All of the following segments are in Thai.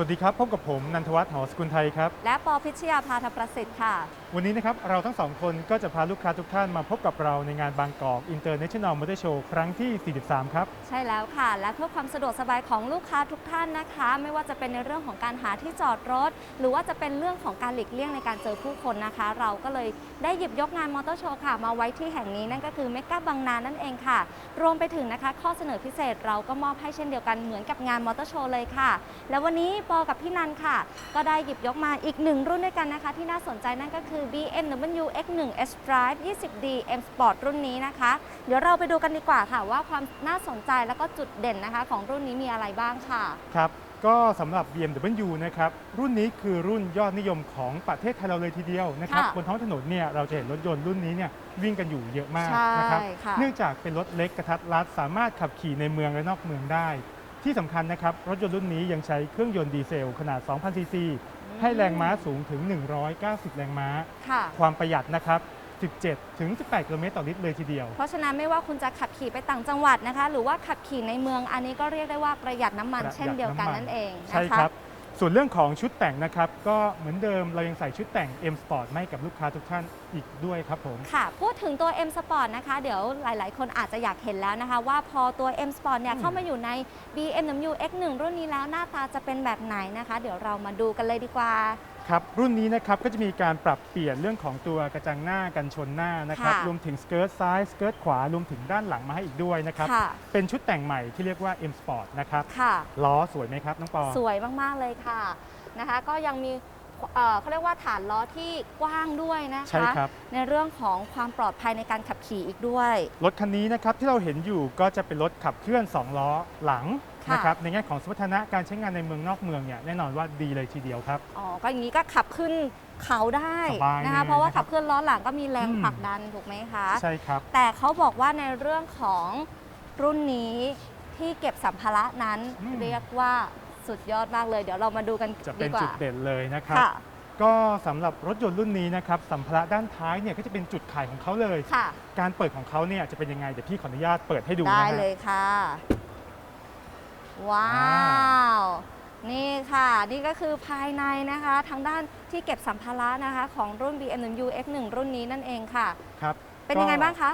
สวัสดีครับ พบกับผมนันทวัฒน์หอสกุลไทยครับ และปอพิชยาพาธประสิทธิ์ค่ะวันนี้นะครับเราทั้งสองคนก็จะพาลูกค้าทุกท่านมาพบกับเราในงานบางกอก International Motor Show ครั้งที่ 43 ครับ ใช่แล้วค่ะ และเพื่อความสะดวกสบายของลูกค้าทุกท่านนะคะ ไม่ว่าจะเป็นในเรื่องของการหาที่จอดรถ หรือว่าจะเป็นเรื่องของการหลีกเลี่ยงในการเจอผู้คนนะคะ เราก็เลยได้หยิบยกงานมอเตอร์โชว์ค่ะ มาไว้ที่แห่งนี้นั่นก็คือเมกาบางนานั่นเองค่ะ รวมไปถึงนะคะ ข้อเสนอพิเศษเราก็มอบให้เช่นเดียวกันเหมือนกับงานมอเตอร์โชว์เลยค่ะ และวันนี้ปอกับพี่นันค่ะ ก็ได้หยิบยกมาอีกหนึ่งรุ่นด้วยกันนะคะ ที่น่าสนใจนั่นก็คือ BMW X1 S Drive 20D M Sport รุ่นนี้นะคะ เดี๋ยวเราไปดูกันดีกว่าค่ะ ว่าความน่าสนใจแล้วก็จุดเด่นนะคะของรุ่นนี้มีอะไรบ้างค่ะ ครับ ก็สำหรับ BMW นะครับรุ่นนี้คือรุ่นยอดนิยมของประเทศไทยเราเลยทีเดียวนะครับค่ะบนท้องถนนเนี่ยเราจะเห็นรถยนต์รุ่นนี้เนี่ยวิ่งกันอยู่เยอะมากใช่นะครับค่ะ เนื่องจากเป็นรถเล็กกระทัดรัดสามารถขับขี่ในเมืองและนอกเมืองได้ ที่สำคัญนะครับรถยนต์รุ่นนี้ยังใช้เครื่องยนต์ดีเซลขนาด 2,000 ซีซี ให้แรงม้าสูงถึง 190 แรงม้า ค่ะ ความประหยัดนะครับ 17 ถึง 18 กิโลเมตรต่อลิตรเลยทีเดียว เพราะฉะนั้นไม่ว่าคุณจะขับขี่ไปต่างจังหวัดนะคะ หรือว่าขับขี่ในเมืองอันนี้ก็เรียกได้ว่าประหยัดน้ำมันประหยัดเช่นเดียวกันน้ำมันนั่นเองนะคะ ใช่ครับ ส่วนเรื่องของชุดแต่งนะครับ ก็เหมือนเดิมเรายังใส่ชุดแต่ง M Sport มาให้กับลูกค้าทุกท่านอีกด้วยครับผม ค่ะ พูดถึงตัว M Sport นะคะ เดี๋ยวหลาย ๆ คนอาจจะอยากเห็นแล้วนะคะ ว่าพอตัว M Sport เนี่ยอืมเข้ามาอยู่ใน BMW X1 รุ่นนี้แล้วหน้าตาจะเป็นแบบไหนนะคะ เดี๋ยวเรามาดูกันเลยดีกว่า ครับรุ่นนี้นะครับก็จะมีการปรับเปลี่ยนเรื่องของตัวกระจังหน้ากันชนหน้านะครับค่ะรวมถึงสเกิร์ตซ้ายสเกิร์ตขวารวมถึงด้านหลังมาให้อีกด้วยนะครับค่ะ เป็นชุดแต่งใหม่ที่เรียกว่า M Sport นะครับค่ะ ล้อสวยไหมครับน้องปอ สวยมาก ๆ เลยค่ะนะคะ ก็ยังมี เอ่อเขาเรียกว่าฐานล้อที่กว้างด้วยนะใช่คะ ครับ ในเรื่องของความปลอดภัยในการขับขี่อีกด้วย รถคันนี้นะครับที่เราเห็นอยู่ก็จะเป็นรถขับเคลื่อน 2 ล้อหลังค่ะ นะครับในแง่ของสมรรถนะการใช้งานในเมืองนอกเมืองเนี่ยแน่นอนว่าดีเลยทีเดียวครับ อ๋อ ก็อย่างนี้ก็ขับขึ้นเขาได้สบายนะคะ เลยเพราะว่านะครับขับเคลื่อนล้อหลังก็มีแรงอืม ผลักดันถูกไหมคะ ใช่ครับ แต่เขาบอกว่าในเรื่องของรุ่นนี้ที่เก็บสัมภาระนั้นอืม เรียกว่า สุดยอดมากเลย เดี๋ยวเรามาดูกันจะดีเป็นกว่าจุดเด่นเลยนะครับ ค่ะก็สำหรับรถยนต์รุ่นนี้นะครับสัมภาระด้านท้ายเนี่ยก็จะเป็นจุดขายของเขาเลย ค่ะ การเปิดของเขาเนี่ยจะเป็นยังไงเดี๋ยวพี่ขออนุญาตเปิดให้ดูได้นะฮะ เลยค่ะ ว้าว นี่ค่ะ นี่ก็คือภายในนะคะ ทางด้านที่เก็บสัมภาระนะคะ ของรุ่น BMW X1 รุ่นนี้นั่นเองค่ะ ครับเป็นยังไงบ้างคะ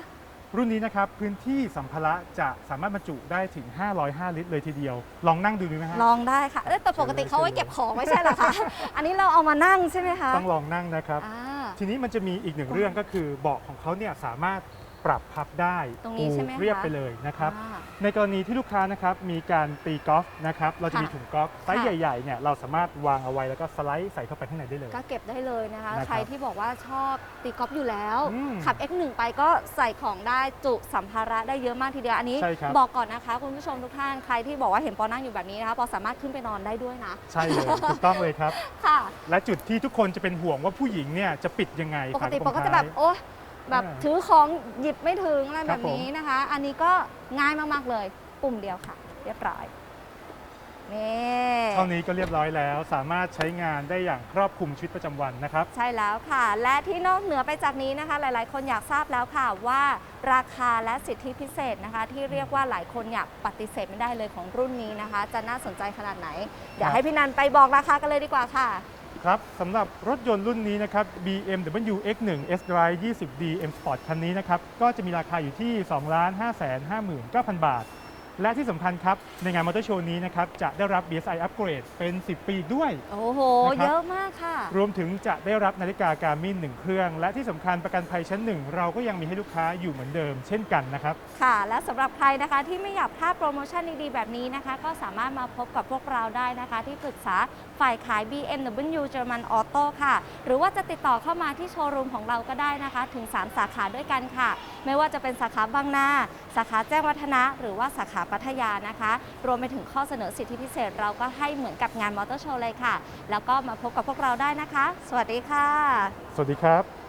รุ่นนี้นะครับพื้นที่สัมภาระจะสามารถบรรจุได้ถึง 505 ลิตรเลยทีเดียว ลองนั่งดูดูไหมฮะ ลองได้ค่ะเอ้ยแต่ปกติเชิญเลยเขาไว้เชิญเลยเก็บของไม่ใช่เหรอคะ อันนี้เราเอามานั่งใช่ไหมคะต้องลองนั่งนะครับ อ่า ทีนี้มันจะมีอีกหนึ่งเรื่องก็คือเบาะของเขาเนี่ยสามารถ ปรับพับได้ตรงนี้ใช่ไหมคะเรียบไปเลยนะครับ อ่า ในกรณีที่ลูกค้านะครับมีการตีกอล์ฟนะครับเราจะมีค่ะถุงกอล์ฟไซส์ค่ะ ใหญ่ๆเนี่ยเราสามารถวางเอาไว้แล้วก็สไลด์ใส่เข้าไปข้างในได้เลย ก็เก็บได้เลยนะคะ นะครับใครที่บอกว่าชอบตีกอล์ฟอยู่แล้ว อืมขับ X1 ไปก็ใส่ของได้จุสัมภาระได้เยอะมากทีเดียว อันนี้ใช่ครับ บอกก่อนนะคะ คุณผู้ชมทุกท่าน ใครที่บอกว่าเห็นปอนั่งอยู่แบบนี้นะคะ ปอสามารถขึ้นไปนอนได้ด้วยนะ ใช่เลยถูกต้องเลยครับ ค่ะ และจุดที่ทุกคนจะเป็นห่วงว่าผู้หญิงเนี่ยจะปิดยังไงปกติฝาปอก็จะแบบ ท้าย โอ๊ย แบบอ่าถือของหยิบไม่ถึงอะไรคแบรับบผมนี้นะคะ อันนี้ก็ง่ายมากๆเลย ปุ่มเดียวค่ะ เรียบร้อยนี่เท่านี้ก็เรียบร้อยแล้ว สามารถใช้งานได้อย่างครอบคลุมชีวิตประจำวันนะครับ ใช่แล้วค่ะ และที่นอกเหนือไปจากนี้นะคะ หลายๆ คนอยากทราบแล้วค่ะว่าราคาและสิทธิพิเศษนะคะ ที่เรียกว่าหลายคนอยากปฏิเสธไม่ได้เลยของรุ่นนี้นะคะ จะน่าสนใจขนาดไหน เดี๋ยวให้พี่นันไปบอกราคากันเลยดีกว่าค่ะ ครับสำหรับรถยนต์รุ่นนี้นะครับ BMW X1 S Drive 20D M Sport คันนี้นะครับ ก็จะมีราคาอยู่ที่ 2 5 5 9 0 0 0 บาท และที่สำคัญครับ ในงานมอเตอร์โชว์นี้นะครับ จะได้รับ BSI Upgrade เป็น 10 ปีอีกด้วย โอ้โห นะครับ เยอะมากค่ะ รวมถึงจะได้รับนาฬิกาการมินหนึ่งเครื่อง และที่สำคัญประกันภัยชั้นหนึ่งเราก็ยังมีให้ลูกค้าอยู่เหมือนเดิม เช่นกันนะครับ ค่ะ และสำหรับใครนะคะที่ไม่อยากพลาดโปรโมชั่นดีๆ แบบนี้นะคะ ก็สามารถมาพบกับพวกเราได้นะคะ ที่ปรึกษาฝ่ายขาย BMW German Auto ค่ะ หรือว่าจะติดต่อเข้ามาที่โชว์รูมของเราก็ได้นะคะ ถึง 3 สาขาด้วยกันค่ะ ไม่ว่าจะเป็นสาขาบางนา สาขาแจ้งวัฒนะ หรือว่าสาขาพัทยานะคะ รวมไปถึงข้อเสนอสิทธิพิเศษ เราก็ให้เหมือนกับงานมอเตอร์โชว์เลยค่ะ แล้วก็มาพบกับพวกเราได้นะคะ สวัสดีค่ะ สวัสดีครับ